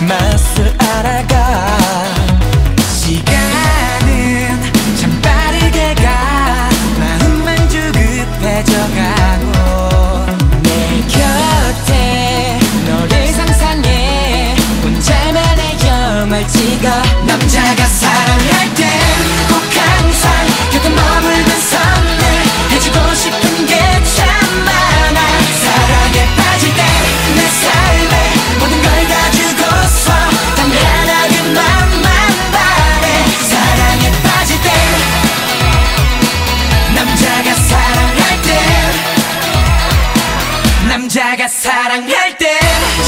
man 내가 사랑할 때.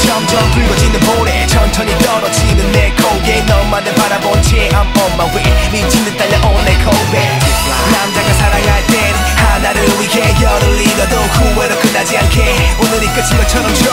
점점 붉어지는 볼에 천천히 떨어지는 내 고개 너만을 바라본 채 I'm on my way. 미친듯 달려온 내 고백 남자가 사랑할 땐 하나를 위해 열을 잃어도 후회로 끝나지 않게. 오늘이 끝인 것처럼 줘.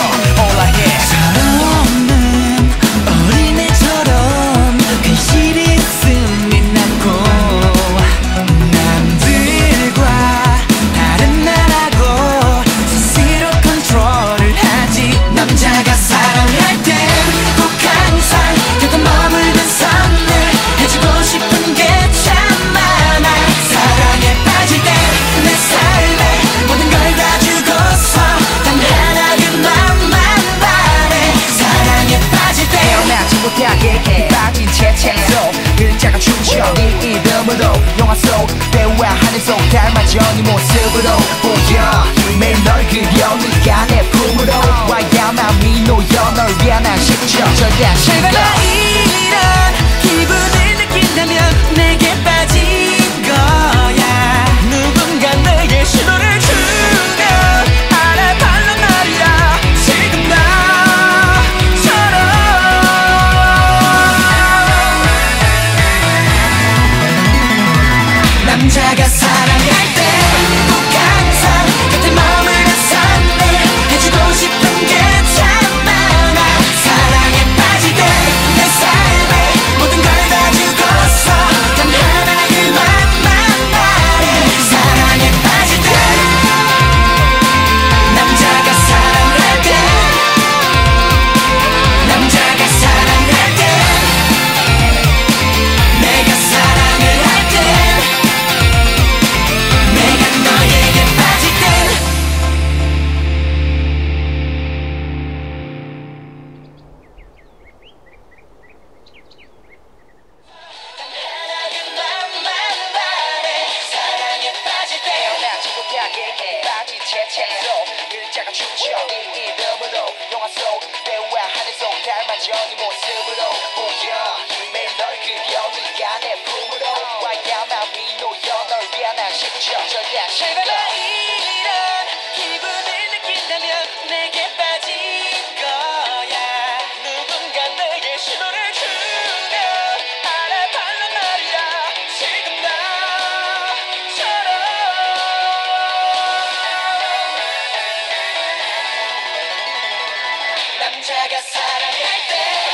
흐름으로 영화 속 대화 하늘속 닮아져 네 모습으로 보여 매일 널 그려 네가 내 품으로 와야 마음이 놓여 널 위한 채로 글자가 춤춰 네 이름으로 영화 속 대화 하늘 속 닮아져 네 모습으로. 사랑할 때.